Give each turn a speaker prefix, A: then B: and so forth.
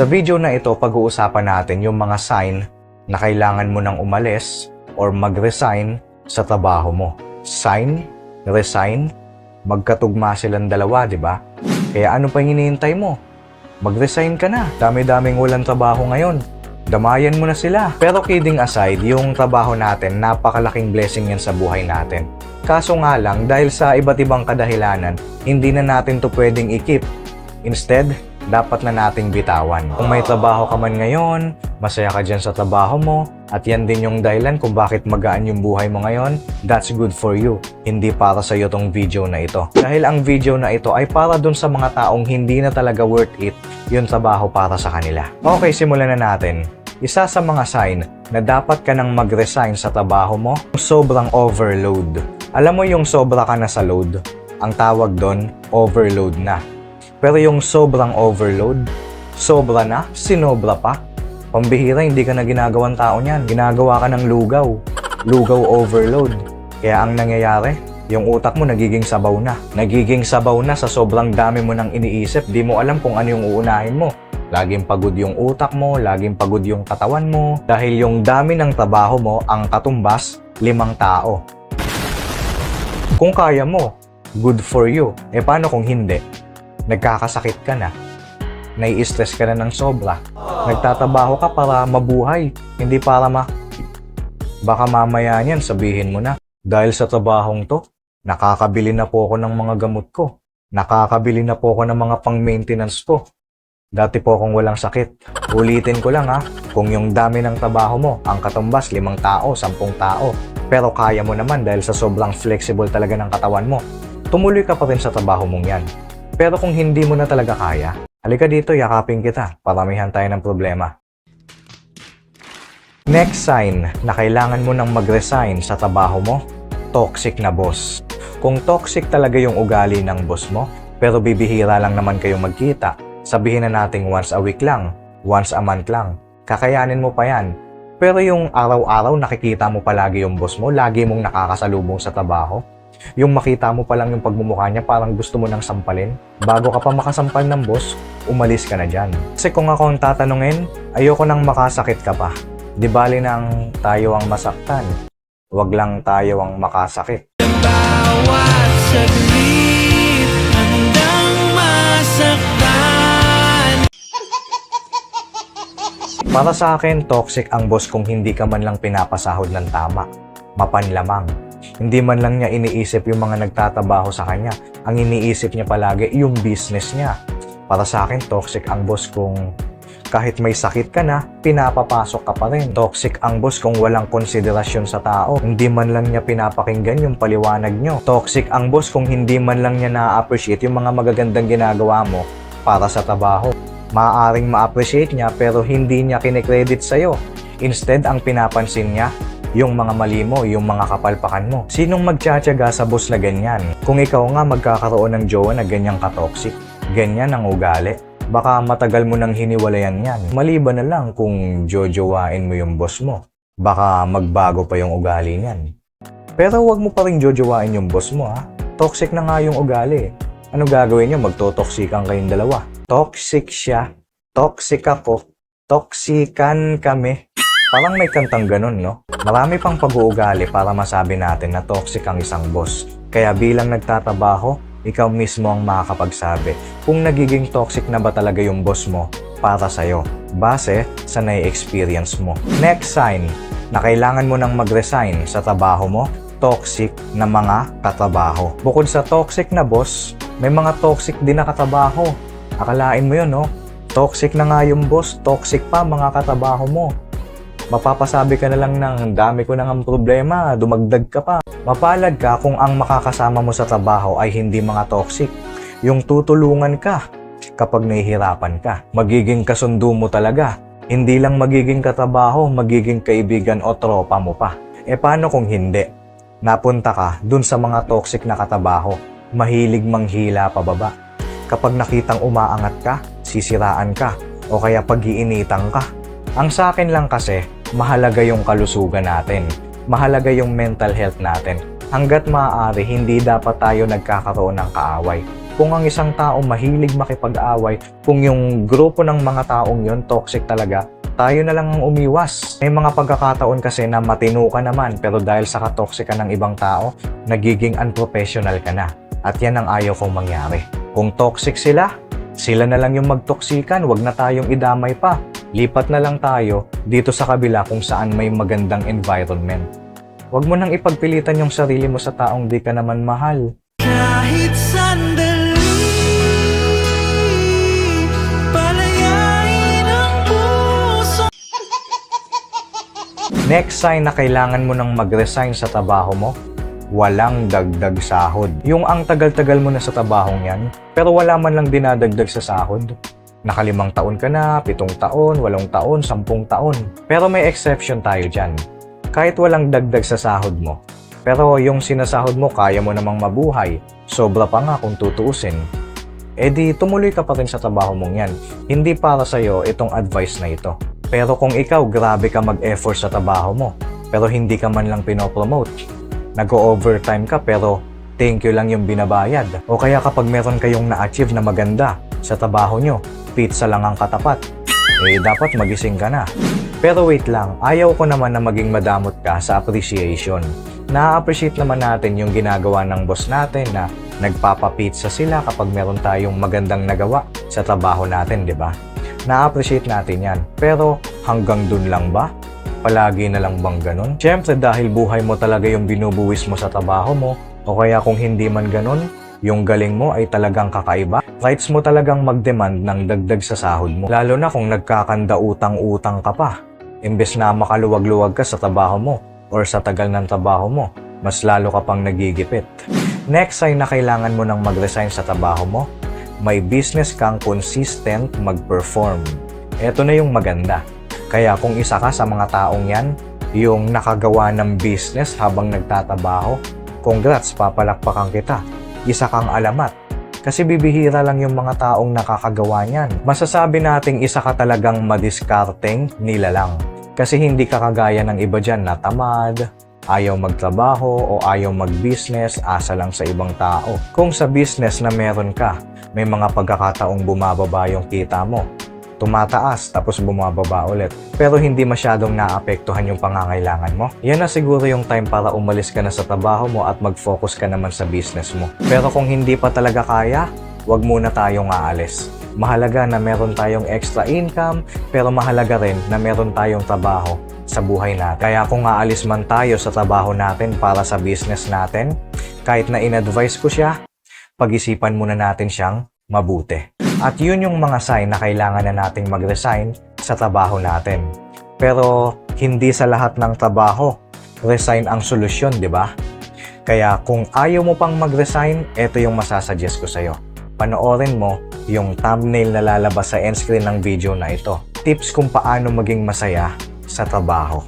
A: Sa video na ito, pag-uusapan natin yung mga sign na kailangan mo nang umalis or mag-resign sa trabaho mo. Sign, resign, magkatugma silang dalawa, di ba? Kaya ano pa hinihintay mo? Mag-resign ka na. Dami-daming walang trabaho ngayon. Damayan mo na sila. Pero kidding aside, yung trabaho natin, napakalaking blessing yan sa buhay natin. Kaso nga lang, dahil sa iba't ibang kadahilanan, hindi na natin to pwedeng i-keep. Instead, dapat na nating bitawan. Kung may trabaho ka man ngayon, masaya ka dyan sa trabaho mo, at yan din yung dahilan kung bakit magaan yung buhay mo ngayon, that's good for you. Hindi para sa iyo tong video na ito. Dahil ang video na ito ay para dun sa mga taong hindi na talaga worth it yung trabaho para sa kanila. Okay, simulan na natin. Isa sa mga sign na dapat ka nang mag-resign sa trabaho mo, sobrang overload. Alam mo yung sobra ka na sa load, ang tawag doon, overload na. Pero yung sobrang overload, sobra na, sinobra pa. Pambihira, hindi ka na ginagawang tao niyan. Ginagawa ka ng lugaw. Lugaw overload. Kaya ang nangyayari, yung utak mo nagiging sabaw na. Nagiging sabaw na sa sobrang dami mo nang iniisip. Di mo alam kung ano yung uunahin mo. Laging pagod yung utak mo, laging pagod yung katawan mo. Dahil yung dami ng trabaho mo, ang katumbas, limang tao. Kung kaya mo, good for you. E paano kung hindi? Nagkakasakit ka na. Nai-stress ka na ng sobra. Nagtatabaho ka para mabuhay, hindi para ma... Baka mamaya niyan sabihin mo na, dahil sa trabahong to, nakakabili na po ako ng mga gamot ko. Nakakabili na po ako ng mga pang-maintenance ko. Dati po akong walang sakit. Ulitin ko lang ha, kung yung dami ng trabaho mo, ang katumbas, limang tao, sampung tao, pero kaya mo naman dahil sa sobrang flexible talaga ng katawan mo, tumuloy ka pa rin sa trabaho mong yan. Pero kung hindi mo na talaga kaya, halika dito, yakapin kita, paramihan tayo ng problema. Next sign na kailangan mo nang mag-resign sa trabaho mo, toxic na boss. Kung toxic talaga yung ugali ng boss mo, pero bibihira lang naman kayo magkita, sabihin na nating once a week lang, once a month lang, kakayanin mo pa yan. Pero yung araw-araw nakikita mo palagi yung boss mo, lagi mong nakakasalubong sa trabaho, yung makita mo pa lang yung pagmumukha niya, parang gusto mo nang sampalin. Bago ka pa makasampal ng boss, umalis ka na dyan. Kasi kung ako ang tatanungin, ayoko nang makasakit ka pa. Di bali nang tayo ang masaktan. Huwag lang tayo ang makasakit.
B: Bawat
A: Para sa akin, toxic ang boss kung hindi ka man lang pinapasahod ng tama. Mapanlamang. Hindi man lang niya iniisip yung mga nagtatabaho sa kanya. Ang iniisip niya palagi yung business niya. Para sa akin, toxic ang boss kung kahit may sakit ka na, pinapapasok ka pa rin. Toxic ang boss kung walang konsiderasyon sa tao. Hindi man lang niya pinapakinggan yung paliwanag nyo. Toxic ang boss kung hindi man lang niya na-appreciate yung mga magagandang ginagawa mo para sa trabaho. Maaaring ma-appreciate niya pero hindi niya kinikredit sa'yo. Instead, ang pinapansin niya, yung mga mali mo, yung mga kapalpakan mo. Sinong magtsatsaga sa boss na ganyan? Kung ikaw nga magkakaroon ng jowa na ganyang katoxic, ganyan ang ugali, baka matagal mo nang hiniwalayan yan. Maliban na lang kung jojowain mo yung boss mo. Baka magbago pa yung ugali niyan. Pero wag mo pa rin jojowain yung boss mo ha. Toxic na nga yung ugali. Ano gagawin niyo? Magtotoksikan kayong dalawa. Toxic siya. Toxic ako. Toxican kami. Parang may kantang ganun, no? Marami pang pag-uugali para masabi natin na toxic ang isang boss. Kaya bilang nagtatabaho, ikaw mismo ang makakapagsabi kung nagiging toxic na ba talaga yung boss mo para sa'yo, base sa nai-experience mo. Next sign na kailangan mo nang mag-resign sa trabaho mo, toxic na mga katrabaho. Bukod sa toxic na boss, may mga toxic din na katrabaho. Akalain mo yun, no? Toxic na nga yung boss, toxic pa mga katrabaho mo. Mapapasabi ka na lang ng dami ko nang problema, dumagdag ka pa. Mapalad ka kung ang makakasama mo sa trabaho ay hindi mga toxic. Yung tutulungan ka kapag nahihirapan ka. Magiging kasundo mo talaga. Hindi lang magiging katrabaho, magiging kaibigan o tropa mo pa. E paano kung hindi? Napunta ka dun sa mga toxic na katrabaho. Mahilig manghila pababa. Kapag nakitang umaangat ka, sisiraan ka, o kaya pag-iinitan ka. Ang sa akin lang kasi, mahalaga yung kalusugan natin. Mahalaga yung mental health natin. Hanggat maaari, hindi dapat tayo nagkakaroon ng kaaway. Kung ang isang tao mahilig makipag-away, kung yung grupo ng mga taong yon toxic talaga, tayo na lang ang umiwas. May mga pagkakataon kasi na matino ka naman pero dahil sa katoxic ka ng ibang tao, nagiging unprofessional ka na. At yan ang ayaw kong mangyari. Kung toxic sila, sila na lang yung magtoksikan, wag na tayong idamay pa. Lipat na lang tayo dito sa kabila kung saan may magandang environment. Huwag mo nang ipagpilitan yung sarili mo sa taong di ka naman mahal.
B: Kahit sandali Palayain ang puso
A: Next sign na kailangan mo nang mag-resign sa trabaho mo, walang dagdag sahod. Yung ang tagal-tagal mo na sa trabahong yan, pero wala man lang dinadagdag sa sahod. Nakalimang taon ka na, pitong taon, walong taon, sampung taon. Pero may exception tayo dyan. Kahit walang dagdag sa sahod mo, pero yung sinasahod mo kaya mo namang mabuhay, sobra pa nga kung tutuusin, eh di tumuloy ka pa rin sa trabaho mong yan. Hindi para sa'yo itong advice na ito. Pero kung ikaw grabe ka mag-effort sa trabaho mo, pero hindi ka man lang pinopromote, nag-overtime ka pero thank you lang yung binabayad. O kaya kapag meron kayong na-achieve na maganda sa trabaho nyo, pizza lang ang katapat, eh dapat magising ka na. Pero wait lang, ayaw ko naman na maging madamot ka sa appreciation. Na-appreciate naman natin yung ginagawa ng boss natin na nagpapapizza sila kapag meron tayong magandang nagawa sa trabaho natin, di ba? Na-appreciate natin yan. Pero hanggang dun lang ba? Palagi na lang bang ganun? Siyempre dahil buhay mo talaga yung binubuwis mo sa trabaho mo, o kaya kung hindi man ganun, yung galing mo ay talagang kakaiba. Rights mo talagang mag-demand ng dagdag sa sahod mo. Lalo na kung nagkakanda utang-utang ka pa. Imbes na makaluwag-luwag ka sa trabaho mo or sa tagal ng trabaho mo, mas lalo ka pang nagigipit. Next ay na kailangan mo nang mag-resign sa trabaho mo, may business kang consistent mag-perform. Ito na yung maganda. Kaya kung isa ka sa mga taong yan, yung nakagawa ng business habang nagtatrabaho, congrats, papalakpakan kita. Isa kang alamat. Kasi bibihira lang yung mga taong nakakagawa niyan. Masasabi nating isa ka talagang madiskarteng nilalang. Kasi hindi ka kagaya ng iba dyan na tamad, ayaw magtrabaho o ayaw mag-business, asa lang sa ibang tao. Kung sa business na meron ka, may mga pagkakataong bumababa yung kita mo. Tumataas tapos bumababa ulit. Pero hindi masyadong naapektuhan yung pangangailangan mo. Yan na siguro yung time para umalis ka na sa trabaho mo at mag-focus ka naman sa business mo. Pero kung hindi pa talaga kaya, wag muna tayong aalis. Mahalaga na meron tayong extra income, pero mahalaga rin na meron tayong trabaho sa buhay natin. Kaya kung aalis man tayo sa trabaho natin para sa business natin, kahit na in-advise ko siya, pag-isipan muna natin siyang mabuti. At yun yung mga sign na kailangan na nating mag-resign sa trabaho natin. Pero hindi sa lahat ng trabaho, resign ang solusyon, di ba? Kaya kung ayaw mo pang mag-resign, ito yung masasuggest ko sa'yo. Panoorin mo yung thumbnail na lalabas sa end screen ng video na ito. Tips kung paano maging masaya sa trabaho.